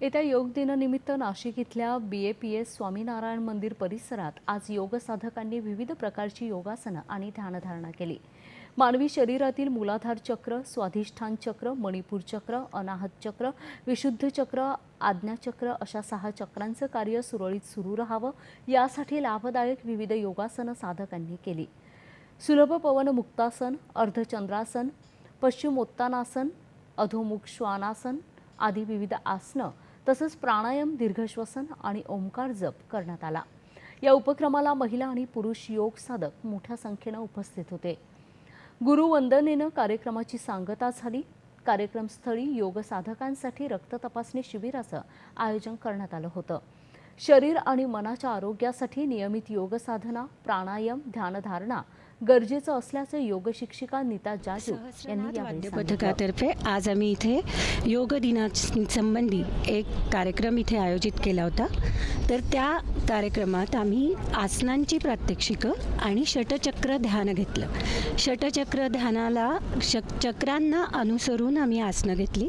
येत्या योग दिनानिमित्त नाशिक इथल्या B A P S Swaminarayan मंदिर परिसरात आज योग साधकांनी विविध प्रकारची योगासनं आणि ध्यानधारणा केली. मानवी शरीरातील मूलाधार चक्र स्वाधिष्ठान चक्र मणिपूर चक्र अनाहत चक्र विशुद्ध चक्र आज्ञाचक्र अशा सहा चक्रांचं कार्य सुरळीत सुरू राहावं यासाठी लाभदायक विविध योगासनं साधकांनी केली. सुलभ पवन मुक्तासन अर्धचंद्रासन पश्चिमोत्तानासन अधोमुख श्वानासन आदी विविध आसनं तसंच प्राणायाम दीर्घश्वसन आणि ओंकार जप करण्यात आला. या उपक्रमाला महिला आणि पुरुष योग साधक मोठ्या संख्येनं उपस्थित होते. गुरुवंदनेनं कार्यक्रमाची सांगता झाली. कार्यक्रमस्थळी योग साधकांसाठी रक्त तपासणी शिबिराचं आयोजन करण्यात आलं होतं. शरीर आणि मनाच्या आरोग्यासाठी नियमित योग साधना प्राणायाम ध्यानधारणा गरजेचं असल्याचं योग शिक्षिका नीता जाजू यांनी. पथकातर्फे आज आम्ही इथे योग दिनासंबंधी एक कार्यक्रम इथे आयोजित केला होता. तर त्या कार्यक्रमात आम्ही आसनांची प्रात्यक्षिकं आणि षटचक्र ध्यान घेतलं. षटचक्र ध्यानाला शक चक्रांना अनुसरून आम्ही आसनं घेतली.